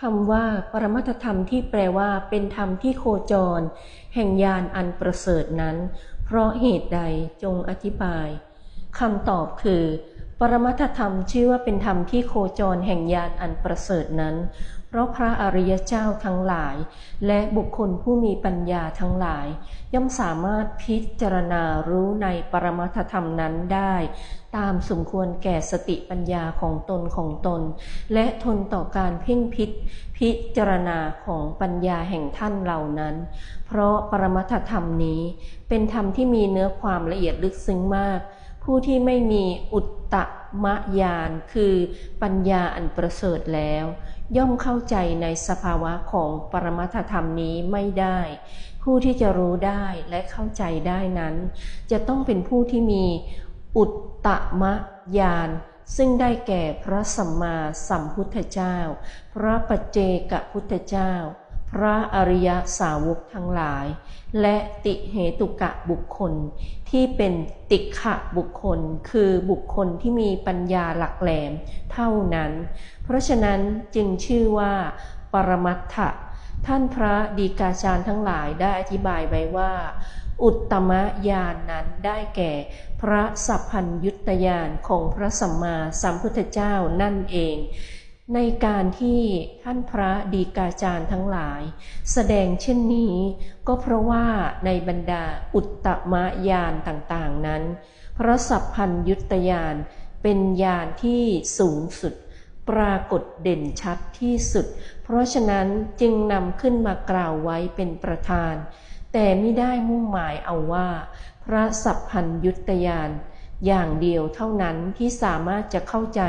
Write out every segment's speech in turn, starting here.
คำว่าปรมัตธรรมที่แปลว่า เป็นธรรมที่โคจร แห่งยานอันประเสริฐนั้น เพราะเหตุใดจงอธิบายคำตอบคือ ปรมัตธรรมชื่อว่าเป็นธรรมที่โคจรแห่งญาณอันประเสริฐนั้น เพราะพระอริยเจ้าทั้งหลาย และบุคคลผู้มีปัญญาทั้งหลาย ย่อมสามารถพิจารณารู้ในปรมัตธรรมนั้นได้ ตามสมควรแก่สติปัญญาของตนของตน และทนต่อการเพ่งพิษพิจารณาของปัญญาแห่งท่านเหล่านั้น เพราะปรมัตธรรมนี้เป็นธรรมที่มีเนื้อความละเอียดลึกซึ้งมาก ผู้ที่ไม่มีอุตตมยานคือปัญญาอันประเสริฐแล้ว ย่อมเข้าใจในสภาวะของปรมัตธรรมนี้ไม่ได้ ผู้ที่จะรู้ได้และเข้าใจได้นั้น จะต้องเป็นผู้ที่มีอุตตมยานซึ่งได้แก่พระสัมมาสัมพุทธเจ้า พระปัจเจกพุทธเจ้า พระอริยสาวกทั้งหลาย และติเหตุกะบุคคล ที่เป็นติขะบุคคล คือบุคคลที่มีปัญญาหลักแหลมเท่านั้น เพราะฉะนั้นจึงชื่อว่า ปรมัตถะท่านพระดีกาจารย์ทั้งหลายได้อธิบายไว้ว่า อุตตมญาณนนั้นได้แก่ พระสัพพัญยุตยานของพระสัมมาสัมพุทธเจ้านั่นเอง ในการที่ท่านพระดีกาจารย์ทั้งหลาย แสดงเช่นนี้ ก็เพราะว่าในบรรดาอุตตมยานต่างๆนั้น พระสัพพัญยุตยานเป็นญาณที่สูงสุด ปรากฏเด่นชัดที่สุด เพราะฉะนั้นจึงนำขึ้นมากล่าวไว้เป็นประธาน แต่ไม่ได้มุ่งหมายเอาว่า พระสัพพัญยุตยาน อย่างเดียวเท่านั้นที่สามารถจะเข้าใจ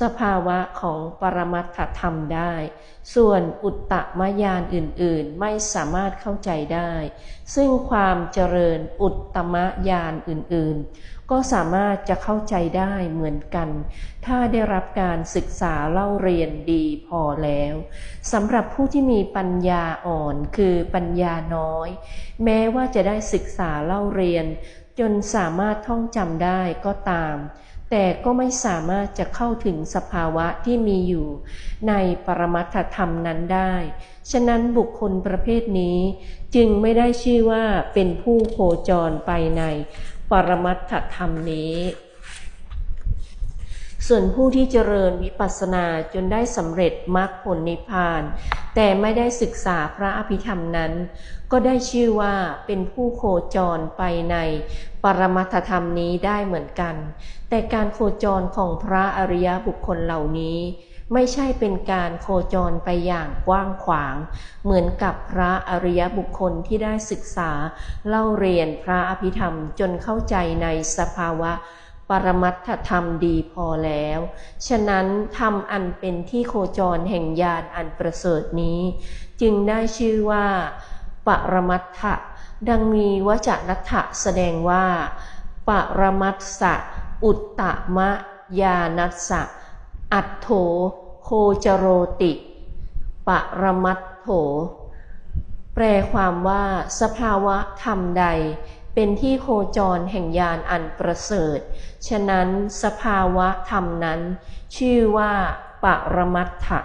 สภาวะของปรมัตถธรรมได้ ส่วนอุตตมยานอื่นๆ ไม่สามารถเข้าใจได้ ซึ่งความเจริญอุตตมยานอื่นๆ ก็สามารถจะเข้าใจได้เหมือนกัน ถ้าได้รับการศึกษาเล่าเรียนดีพอแล้วสำหรับผู้ที่มีปัญญาอ่อนคือปัญญาน้อย แม้ว่าจะได้ศึกษาเล่าเรียน จนสามารถท่องจำได้ก็ตาม แต่ก็ไม่สามารถจะเข้าถึงสภาวะที่มีอยู่ ในปรมัตถธรรมนั้นได้ ฉะนั้นบุคคลประเภทนี้ จึงไม่ได้ชื่อว่าเป็นผู้โคจรไปในปรมัตถธรรมนี้ ส่วนผู้ที่เจริญวิปัสสนาจนได้สำเร็จมรรคผลนิพพาน แต่ไม่ได้ศึกษาพระอภิธรรมนั้น ก็ได้ชื่อว่าเป็นผู้โคจรไปในปรมัตธรรมนี้ได้เหมือนกัน แต่การโคจรของพระอริยบุคคลเหล่านี้ไม่ใช่เป็นการโคจรไปอย่างกว้างขวาง เหมือนกับพระอริยบุคคลที่ได้ศึกษา เล่าเรียนพระอภิธรรมจนเข้าใจในสภาวะ ปรมัตถธรรมดีพอแล้ว ฉะนั้นธรรมอันเป็นที่โคจรแห่งญาณอันประเสริฐนี้ จึงได้ชื่อว่า ปรมัตถะดังมีวจนัตถะแสดงว่า ปรมัตสะอุตตมะยานัสสะ อัตโถโคจโรติ ปรมัตโถ แปลความว่าสภาวะธรรมใด เป็นที่โคจรแห่งญาณอันประเสริฐ ฉะนั้นสภาวะธรรมนั้น ชื่อว่าปรมัตถะ